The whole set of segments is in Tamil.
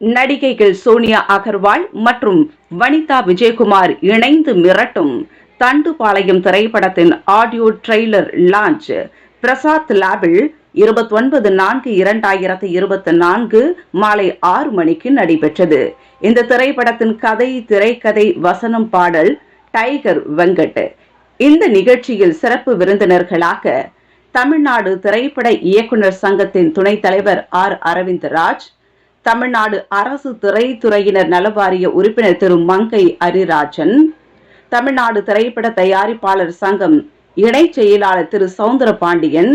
நடிகைகள் சோனியா அகர்வால் மற்றும் வனிதா விஜயகுமார் இணைந்து மிரட்டும் தண்டுபாளையம் திரைப்படத்தின் ஆடியோ ட்ரெய்லர் லான்ச். பிரசாத் லேபில் இருபத்தொன்பது நான்கு இரண்டாயிரத்தி இருபத்தி நான்கு மாலை ஆறு மணிக்கு நடைபெற்றது. இந்த திரைப்படத்தின் கதை திரைக்கதை வசனம் பாடல் டைகர் வெங்கட். இந்த நிகழ்ச்சியில் சிறப்பு விருந்தினர்களாக தமிழ்நாடு திரைப்பட இயக்குனர் சங்கத்தின் துணைத் தலைவர் ஆர். அரவிந்த் ராஜ் தமிழ்நாடு அரசு திரைத்துறையினர் நலவாரிய உறுப்பினர் திரு. மங்கை அரிராஜன் தமிழ்நாடு திரைப்பட தயாரிப்பாளர் சங்கம் இணைச் செயலாளர் திரு. சவுந்தர பாண்டியன்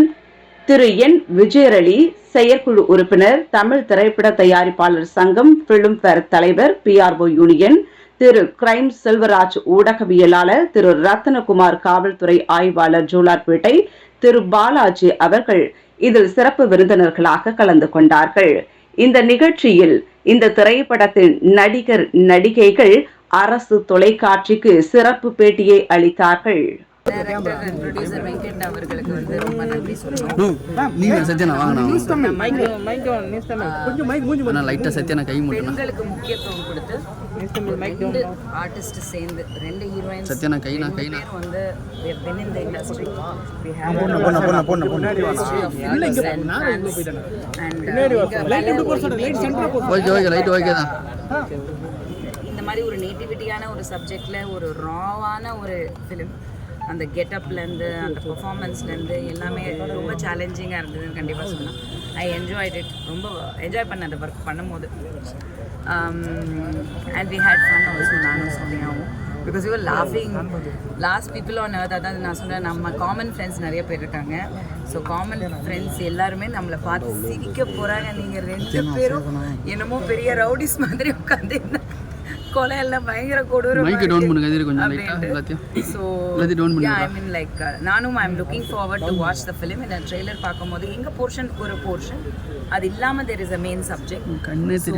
திரு. என். விஜயரளி செயற்குழு உறுப்பினர் தமிழ் திரைப்பட தயாரிப்பாளர் சங்கம் பிலிம்பேர் தலைவர் PRO union Thiru. Crime Selvaraj ஊடகவியலாளர் திரு. ரத்னகுமார் காவல்துறை ஆய்வாளர் ஜோலார்பேட்டை திரு. பாலாஜி அவர்கள் இதில் சிறப்பு விருந்தினர்களாக கலந்து கொண்டார்கள். இந்த நிகழ்ச்சியில் இந்த திரைப்படத்தின் நடிகர் நடிகைகள் அரசு தொலைக்காட்சிக்கு சிறப்பு பேட்டியை அளித்தார்கள். டைரக்டர் அண்ட் ப்ரொடியூசர் வெங்கட் அவர்களுக்கு வந்து ரொம்ப நன்றி சொல்லணும். நீங்க சத்யனா வாங்கண்ணா கொஞ்சம் மைக் மூஞ்சி அண்ணா லைட்டா சத்யனா கை முட்டணும் பெண்களுக்கு முக்கியத்துவம் கொடுத்து ரெண்டு ஆர்டிஸ்ட் சேர்ந்து ரெண்டு ஹீரோயின்ஸ் சத்யனா கைனா கைனா. வந்து ஓகே ஓகே லைட் ஓகே தான். இந்த மாதிரி ஒரு நேட்டிவிட்டியான ஒரு சப்ஜெக்டில் ஒரு ராவான ஒரு ஃபிலிம் அந்த கெட்டப்லேருந்து அந்த பர்ஃபார்மன்ஸ்லேருந்து எல்லாமே ரொம்ப சேலஞ்சிங்காக இருந்ததுன்னு கண்டிப்பாக சொன்னேன் ஐ என்ஜாய் இட் ரொம்ப என்ஜாய் பண்ண அந்த ஒர்க் பண்ணும்போது. And we had fun also நானும் சொன்னியாகவும் பிகாஸ் யூஆர் லாஃபிங் லாஸ்ட் பீப்புள் ஆன் அர்த் அதான் நான் சொன்னேன் நம்ம காமன் ஃப்ரெண்ட்ஸ் நிறைய பேர் இருக்காங்க. ஸோ காமன் ஃப்ரெண்ட்ஸ் எல்லாருமே நம்மளை பார்த்து சிரிக்க போகிறாங்க நீங்கள் ரெண்டு பேரும் என்னமோ பெரிய ரவுடிஸ் மாதிரி உட்காந்து கொலை எல்லாம் பயங்கர கொடூரம் மைக் டவுன் பண்ணுங்க எதிரி கொஞ்சம் லைட்டா எல்லாத்தையும். ஸோ எல்லாத்தையும் டவுன் பண்ணுங்க. ஐ மீன் லைக் நானும் I am looking forward to watch the film இந்த ட்ரெய்லர் பார்க்கும்போது எங்கள் போர்ஷன் ஒரு போர்ஷன் அது இல்லாமல் there is a main subject கண்ணே ஸோ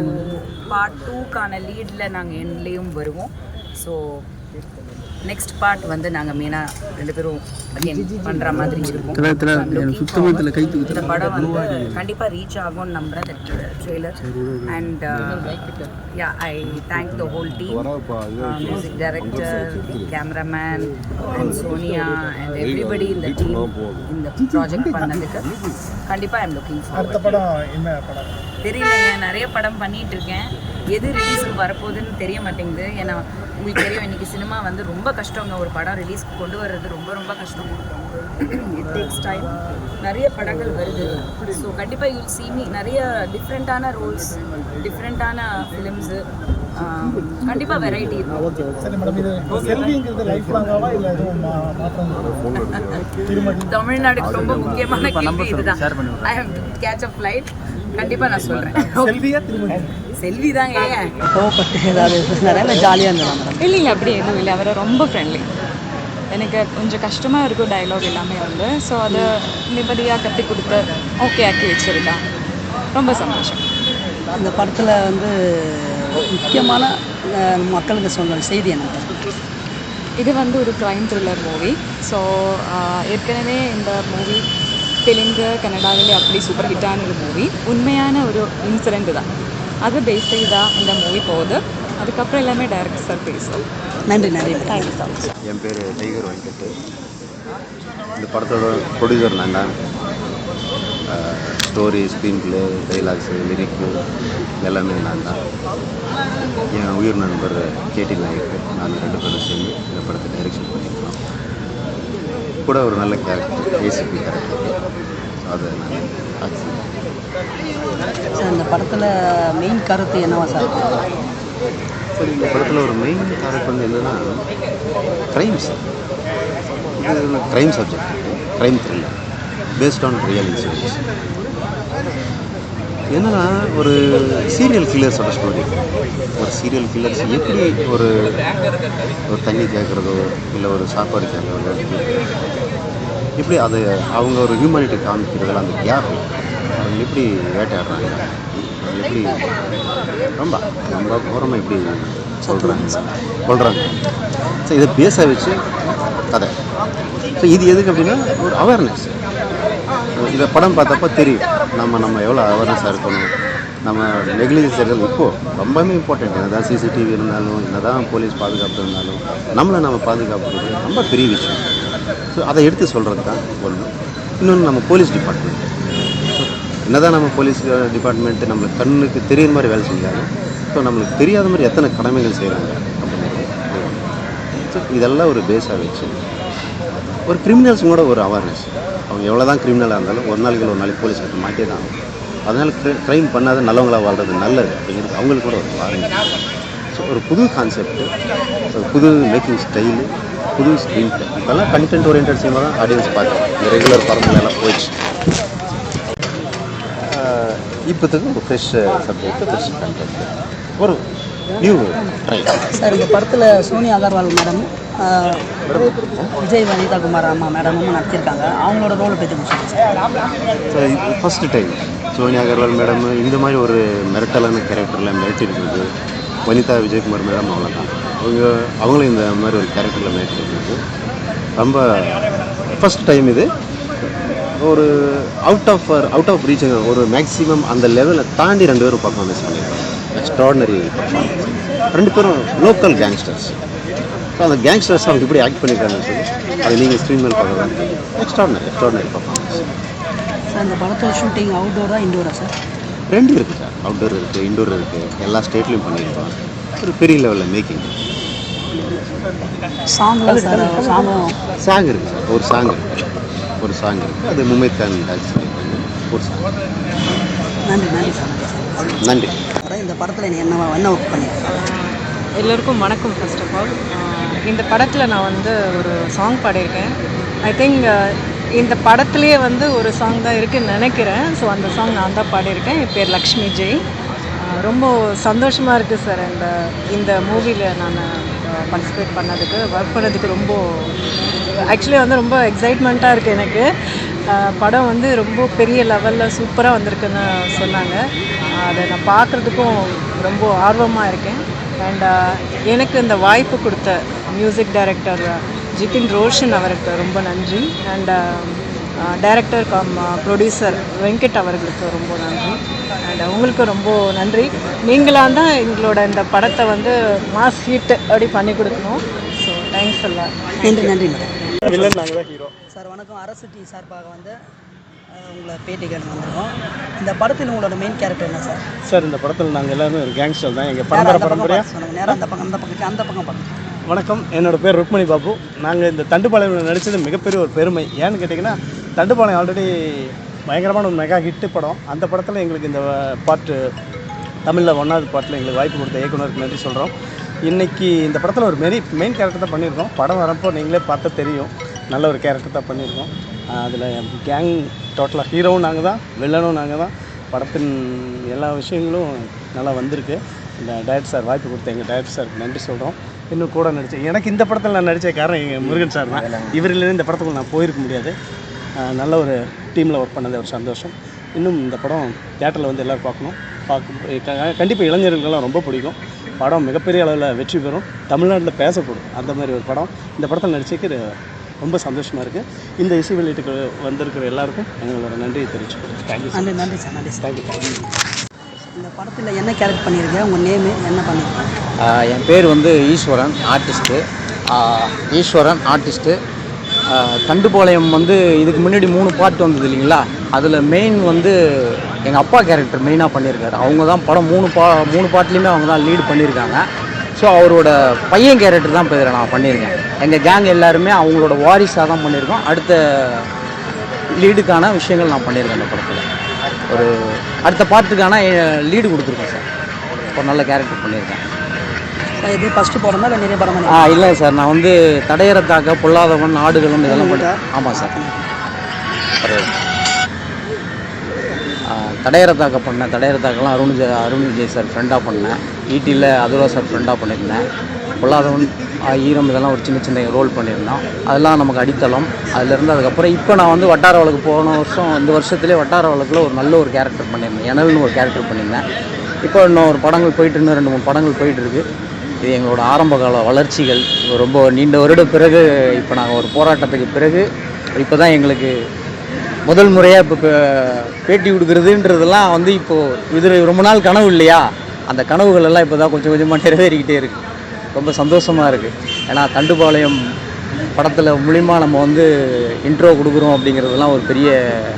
பார்ட் டூக்கான லீடில் நாங்கள் எண்ட்லேயும் வருவோம். ஸோ நெக்ஸ்ட் பார்ட் வந்து நாங்கள் மெயினாக ரெண்டு பேரும் பண்ணுற மாதிரி இருக்கும். தெரியல தெரியல தெரியல இந்த படம் வந்து கண்டிப்பாக ரீச் ஆகும்னு நம்புறேன் trailer and yeah I thank the whole team music director cameraman and Sonia and everybody இந்த டீம் இந்த ப்ராஜெக்ட் பண்ணதுக்கு கண்டிப்பாக ஐம் லுக்கிங் அடுத்த ஃபார்வர்ட் படம் என்ன படம்? தெரியலைங்க நிறைய படம் பண்ணிட்டு இருக்கேன். எது ரிலீஸுக்கு வரப்போகுதுன்னு தெரிய மாட்டேங்குது. ஏன்னா உங்களுக்கு தெரியும் இன்னைக்கு சினிமா வந்து ரொம்ப கஷ்டங்க. ஒரு படம் ரிலீஸ்க்கு கொண்டு வர்றது ரொம்ப ரொம்ப கஷ்டம். இட் டேக்ஸ் டைம் நிறைய படங்கள் வருது. ஸோ கண்டிப்பாக யூ see me. நிறைய டிஃப்ரெண்ட்டான ரோல்ஸ் டிஃப்ரெண்ட்டான ஃபிலிம்ஸு கண்டிப்பாக வெரைட்டி இருக்கும். சரி மேடம் இது செல்விங்கிறது லைஃப் லாங்காவா இல்லை எதுவும் மா- மாற்றம் திருமணி தமிழ்நாடுக்கு ரொம்ப முக்கியமான கேள்வி இதுதான். I have catch a flight கண்டிப்பாக நான் சொல்கிறேன் செல்வி தாங்க கோவப்பட்டு ஏதாவது பேசினாரா இல்லை ஜாலியாக இருந்தா மேடம் இல்லை இல்லை அப்படி எதுவும் இல்லை. அவர் ரொம்ப ஃப்ரெண்ட்லி எனக்கு கொஞ்சம் கஷ்டமாக இருக்கும் டயலாக் எல்லாமே வந்து. ஸோ அதை நிம்மதியாக கற்றுக் கொடுத்து ஓகே ஆக்கி வச்சுருக்கா. ரொம்ப சந்தோஷம். இந்த படத்தில் வந்து முக்கியமான மக்களுக்கு சொல்கிற செய்தி என்ன இது வந்து ஒரு க்ரைம் த்ரில்லர் மூவி ஸோ ஏற்கனவே இந்த மூவி தெலுங்கு கன்னடாவிலே அப்படி சூப்பர் ஹிட்டான ஒரு மூவி உண்மையான ஒரு இன்சிடெண்ட் தான். அதை பேஸ் செய்து தான் இந்த மூவி போகுது. அதுக்கப்புறம் எல்லாமே டைரக்டர் சார் பேசும் நன்றி நன்றி தேங்க்யூ என் பேர் டைகர் வெங்கட். இந்த படத்தோட ப்ரொடியூசர் நான் தான். Story screen play dialogues lyric எல்லாமே நான் தான். என் உயிர் நண்பர் கேடி நாயக் நான் ரெண்டு பேரும் சேர்ந்து இந்த படத்தை டைரக்ஷன் பண்ணியிருக்கோம். கூட ஒரு நல்ல கேரக்டர் ஏசிபி கேரக்டர் அதை நான். சார் இந்த படத்தில் மெயின் கருத்து என்னவா சார்? சார் இந்த படத்தில் ஒரு மெயின் கருத்து வந்து என்னென்னா க்ரைம்ஸ் இது crime subject crime thriller based on real incidents என்னன்னா ஒரு சீரியல் கில்லர்ஸோட ஸ்டோரி ஒரு சீரியல் கில்லர்ஸ் எப்படி ஒரு ஒரு தண்ணி கேட்குறதோ இல்லை ஒரு சாப்பாடு கேட்குறதோ எப்படி அது அவங்க ஒரு ஹியூமனிட்டி காமிக்கிறதுல அந்த கேப் அவங்க எப்படி வேட்டையாடுறாங்க? அவங்க எப்படி ரொம்ப ரொம்ப கோரமாக எப்படி சொல்கிறாங்க சொல்கிறாங்க ஸோ இதை பேச வச்சு கதை. ஸோ இது எதுக்கு அப்படின்னா ஒரு அவேர்னஸ் இதை படம் பார்த்தப்ப தெரியும் நம்ம நம்ம எவ்வளோ அவேர்னஸாக இருக்கணும். நம்ம நெக்லிஜென்ஸ் இருக்கிறது இப்போது ரொம்பவே இம்பார்ட்டன்ட் என்னதான் சிசிடிவி இருந்தாலும் என்னதான் போலீஸ் பாதுகாப்பு இருந்தாலும் நம்மளை நம்ம பாதுகாப்புறது ரொம்ப பெரிய விஷயம். ஸோ அதை எடுத்து சொல்கிறது தான் ஒன்று இன்னொன்று நம்ம போலீஸ் டிபார்ட்மெண்ட் என்னதான் நம்ம போலீஸ் டிபார்ட்மெண்ட்டு நம்மளுக்கு கண்ணுக்கு தெரியுற மாதிரி வேலை செஞ்சாங்க ஸோ நம்மளுக்கு தெரியாத மாதிரி எத்தனை கடமைகள் செய்கிறாங்க அப்படின்னு ஸோ இதெல்லாம் ஒரு பேஸாக வச்சு ஒரு கிரிமினல்ஸும் கூட ஒரு அவேர்னஸ் அவங்க எவ்வளோ தான் கிரிமினலாக இருந்தாலும் ஒரு நாளைக்கு ஒரு நாளைக்கு போலீஸ் கிட்ட மாட்டே தான் அதனால் க்ரைம் பண்ணாத நல்லவங்களாக வாழ்றது நல்லது அப்படிங்கிறது அவங்களுக்கு கூட ஒரு வாரங்க ஸோ ஒரு புது கான்செப்ட் ஒரு புது மேக்கிங் ஸ்டைலு புது ஸ்க்ரீன் பிளே இப்போல்லாம் கண்டென்ட் ஓரியன்ட் சினிமா தான் ஆடியன்ஸ் பார்க்குறோம் இந்த ரெகுலர் படங்கள் எல்லாம் போயிடுச்சு. இப்போத்துக்கு ஒரு ஃப்ரெஷ் சப்ஜெக்ட் ஃப்ரெஷ் கண்டென்ட் ஒரு நியூ ட்ரை சார் இந்த படத்தில் சோனியா அகர்வால் மேடம் விஜய் வனிதா குமார் அம்மா மேடமும் நடிச்சிருக்காங்க. அவங்களோட ரோலை பற்றி sir. First time Sonia Agarwal madam இந்த மாதிரி ஒரு மிரட்டலான கேரக்டரில் மிரட்டிருக்குது வனிதா விஜயகுமார் மேடம் அவ்வளோதான் அவங்க அவங்களும் இந்த மாதிரி ஒரு கேரக்டரில் மிரட்டிருக்குது ரொம்ப ஃபஸ்ட் டைம் இது. ஒரு out of out of reach ஒரு மேக்ஸிமம் அந்த லெவலில் தாண்டி ரெண்டு பேரும் பர்ஃபார்மன்ஸ் பண்ணியிருக்காங்க எக்ஸ்ட்ராடனரி ரெண்டு பேரும் லோக்கல் கேங்ஸ்டர்ஸ் ஸோ அந்த கேங்ஸ்டர்ஸ் அவங்க எப்படி ஆக்ட் பண்ணியிருக்காங்கன்னு சொல்லி அது நீங்கள் ஸ்க்ரீன் மேல் பார்க்கலாம் எக்ஸ்ட்ராடனரி எக்ஸ்ட்ராடனரி பர்ஃபார்மன்ஸ் சார் இந்த படத்தோட ஷூட்டிங் அவுட்டோரா இன்டோரா சார்? ரெண்டு இருக்குது சார். அவுட்டோர் இருக்குது இன்டோர் இருக்குது எல்லா ஸ்டேட்லையும் பண்ணியிருக்கோம் ஒரு பெரிய லெவலில் மேக்கிங் சாங்கும் சாங் இருக்குது சார் ஒரு சாங் இருக்குது ஒரு சாங் இருக்குது அது மும்பை கான் டான்ஸ் ஒரு சாங் நன்றி நன்றி சார். நன்றி. இந்த படத்தில் என்ன என்ன ஒர்க் பண்ணியிருக்கேன் எல்லோருக்கும் வணக்கம் ஃபர்ஸ்ட் ஆஃப் ஆல் இந்த படத்தில் நான் வந்து ஒரு சாங் பாடியிருக்கேன். ஐ திங்க் இந்த படத்துலேயே வந்து ஒரு சாங் தான் இருக்குன்னு நினைக்கிறேன். ஸோ அந்த சாங் நான் தான் பாடியிருக்கேன். என் பேர் லக்ஷ்மி ஜெய். ரொம்ப சந்தோஷமாக இருக்குது சார் இந்த இந்த மூவியில் நான் பார்ட்டிசிபேட் பண்ணதுக்கு ஒர்க் பண்ணதுக்கு ரொம்ப ஆக்சுவலி வந்து ரொம்ப எக்ஸைட்மெண்ட்டாக இருக்குது எனக்கு. படம் வந்து ரொம்ப பெரிய லெவலில் சூப்பராக வந்திருக்குன்னு சொன்னாங்க. அதை நான் பார்க்குறதுக்கும் ரொம்ப ஆர்வமாக இருக்கேன். அண்ட் எனக்கு இந்த வாய்ப்பு கொடுத்த மியூசிக் டைரக்டர் ஜிதின் ரோஷன் அவருக்கு ரொம்ப நன்றி. And director cum producer Venkat அவர்களுக்கு ரொம்ப நன்றி. அண்ட் உங்களுக்கு ரொம்ப நன்றி. நீங்களாக தான் எங்களோட இந்த படத்தை வந்து மாஸ் ஹிட் அப்படி பண்ணி கொடுக்கணும். ஸோ தேங்க்ஸ் எல்லாம் நன்றி நன்றி மேடம் வில்லன் நாங்கள் தான் ஹீரோ சார் வணக்கம். அரசு டி சார்பாக வந்து உங்களை பேட்டி கேட்டு வந்திருக்கோம். இந்த படத்தில் உங்களோட மெயின் கேரக்டர் என்ன சார்? சார் இந்த படத்தில் நாங்கள் எல்லாருமே ஒரு கேங்ஸ்டர் தான். எங்கள் பரம்பரை சொல்லுங்க நேரம் அந்த பக்கம் அந்த பக்கம் அந்த பக்கம் பார்த்து வணக்கம். என்னோட பேர் ருக்மணி பாபு. நாங்கள் இந்த தண்டுப்பாளையம் நடித்தது மிகப்பெரிய ஒரு பெருமை. ஏன்னு கேட்டிங்கன்னா தண்டுப்பாளையம் ஆல்ரெடி பயங்கரமான ஒரு மெகா ஹிட் படம். அந்த படத்தில் எங்களுக்கு இந்த பாட்டு தமிழில் ஒன்றாவது பாட்டில் எங்களுக்கு வாய்ப்பு கொடுத்த இயக்குனருக்கு நன்றி சொல்கிறோம் இன்றைக்கி இந்த படத்தில் ஒரு மெரி மெயின் கேரக்டர் தான் பண்ணியிருக்கோம். படம் வரப்போ நீங்களே பார்த்தா தெரியும். நல்ல ஒரு கேரக்டர் தான் பண்ணியிருக்கோம். அதில் கேங் டோட்டலாக ஹீரோவும் நாங்கள் தான் வில்லனும் நாங்கள் தான். படத்தின் எல்லா விஷயங்களும் நல்லா வந்திருக்கு. இந்த டயட் சார் வாய்ப்பு கொடுத்த எங்கள் டயட் சாருக்கு நன்றி சொல்கிறோம் இன்னும் கூட நடித்தேன் எனக்கு இந்த படத்தில் நான் நடித்த காரணம் எங்கள் முருகன் சார் தான். இவரிலேருந்து இந்த படத்துக்குள்ள நான் போயிருக்க முடியாது. நல்ல ஒரு டீமில் ஒர்க் பண்ணது ஒரு சந்தோஷம். இன்னும் இந்த படம் தேட்டரில் வந்து எல்லோரும் பார்க்கணும். பார்க்க கண்டிப்பாக இளைஞர்களுக்கெல்லாம் ரொம்ப பிடிக்கும். படம் மிகப்பெரிய அளவில் வெற்றி பெறும். தமிழ்நாட்டில் பேசப்படும். அந்த மாதிரி ஒரு படம். இந்த படத்தில் நடிச்சதுக்கு ரொம்ப சந்தோஷமாக இருக்குது இந்த இசை வெளியீட்டுக்கு வந்திருக்கிற எல்லாருக்கும் எங்களோட நன்றியை தெரிவிச்சுக்கிறேன் தேங்க்யூ நன்றி நன்றி சார் நன்றி சார். தேங்க்யூ இந்த படத்தில் என்ன கேரக்டர் பண்ணியிருக்கேன் உங்கள் நேமு என்ன பண்ணியிருக்கேன் என் பேர் வந்து ஈஸ்வரன் ஆர்டிஸ்ட்டு ஈஸ்வரன் ஆர்டிஸ்ட்டு தண்டுபாளையம் வந்து இதுக்கு முன்னாடி மூணு பாட்டு வந்தது இல்லைங்களா? அதில் மெயின் வந்து எங்கள் அப்பா கேரக்டர் மெயினாக பண்ணியிருக்காரு. அவங்க தான் படம் மூணு பா மூணு பாட்டுலேயுமே அவங்க தான் லீடு பண்ணியிருக்காங்க. ஸோ அவரோட பையன் கேரக்டர் தான் இப்போ இதில் நான் பண்ணியிருக்கேன். எங்கள் கேங் எல்லாருமே அவங்களோட வாரிசாக தான் பண்ணியிருக்கோம். அடுத்த லீடுக்கான விஷயங்கள் நான் பண்ணியிருக்கேன் அந்த படத்தில். ஒரு அடுத்த பாட்டுக்கான லீடு கொடுத்துருக்கேன் சார் ஒரு நல்ல கேரக்டர் பண்ணியிருக்கேன். சார் இது ஃபஸ்ட்டு படமா இல்லை நிறைய படம்? ஆ இல்லை சார் நான் வந்து தடையறத்தாக்க பொல்லாதவன் ஆடுகளும் இதெல்லாம் பண்ணேன் ஆமாம் சார் பரவாயில்ல. ஆ, பண்ணேன். தடையறத்தாக்கெல்லாம் அருண் ஜெ அருண் விஜய் சார் ஃப்ரெண்டாக பண்ணேன். ஈட்டியில் அதுவா சார் ஃப்ரெண்டாக பண்ணியிருந்தேன். பொல்லாதவன் ஆ, ஈரம் இதெல்லாம் ஒரு சின்ன சின்ன ரோல் பண்ணியிருந்தோம். அதெல்லாம் நமக்கு அடித்தளம். அதுலேருந்து அதுக்கப்புறம் இப்போ நான் வந்து வட்டார வழக்கு போன வருஷம் இந்த வருஷத்துலேயே வட்டார வழக்கில் ஒரு நல்ல ஒரு கேரக்டர் பண்ணியிருந்தேன். எனல்னு ஒரு கேரக்டர் பண்ணியிருந்தேன். இப்போ இன்னும் ஒரு படங்கள் போயிட்டு இன்னும் ரெண்டு மூணு படங்கள் போயிட்டுருக்கு இது எங்களோட ஆரம்ப கால வளர்ச்சிகள். ரொம்ப நீண்ட வருட பிறகு இப்போ நாங்கள் ஒரு போராட்டத்துக்கு பிறகு இப்போ தான் எங்களுக்கு முதல் முறையாக இப்போ பேட்டி கொடுக்குறதுன்றதெல்லாம் வந்து இப்போது இது ரொம்ப நாள் கனவு இல்லையா? அந்த கனவுகள் எல்லாம் இப்போ தான் கொஞ்சம் கொஞ்சமாக நிறைவேறிக்கிட்டே இருக்குது ரொம்ப சந்தோஷமாக இருக்குது ஏன்னா தண்டுபாளையம் படத்தில் மூலிமா நம்ம வந்து இன்ட்ரோ கொடுக்குறோம் அப்படிங்கிறதெல்லாம் ஒரு பெரிய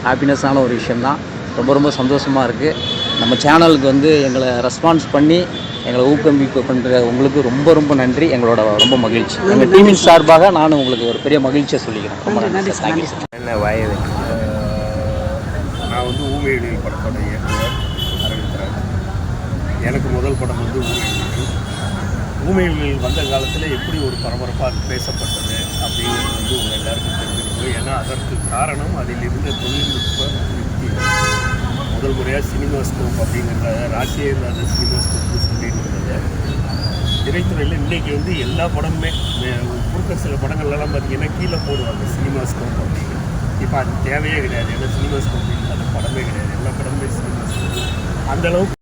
ஹாப்பினஸ்ஸான ஒரு விஷயந்தான் ரொம்ப ரொம்ப சந்தோஷமாக இருக்குது நம்ம சேனலுக்கு வந்து எங்களை ரெஸ்பான்ஸ் பண்ணி எங்களை ஊக்குவிப்பு பண்ணுற உங்களுக்கு ரொம்ப ரொம்ப நன்றி. எங்களோட ரொம்ப மகிழ்ச்சி. எங்கள் டீமின் சார்பாக நான் உங்களுக்கு ஒரு பெரிய மகிழ்ச்சியை சொல்லிக்கிறேன். ரொம்ப நன்றி சார் தேங்க்யூ சார் என்ன வயது நான் வந்து படம் இயக்குனர் அரவிந்தராஜ் எனக்கு முதல் படம் வந்து ஊமையொழிகள் ஊமையொழியில் வந்த காலத்தில் எப்படி ஒரு பரபரப்பாக பேசப்பட்டது அப்படிங்கிறது வந்து உங்கள் எல்லாருக்கும் தெரிஞ்சிருக்கும். ஏன்னா அதற்கு காரணம் அதில் இருந்த தொழில்நுட்ப யுக்தி முதல் முறையாக சினிமாஸ்கோப் அப்படிங்கிற ராசியே இல்லாத சினிமாஸ்கோப்னு சொல்லிட்டு இருந்தது. திரைத்துறையில் இன்றைக்கி வந்து எல்லா படமுமே கொடுக்குற சில படங்கள்லாம் பார்த்திங்கன்னா கீழே போடுவாங்க சினிமாஸ்கோப் அப்படின்னு. இப்போ அது தேவையே கிடையாது. ஏன்னா சினிமாஸ்கோப் இல்லாத படமே கிடையாது. எல்லா படமுமே அந்த அளவுக்கு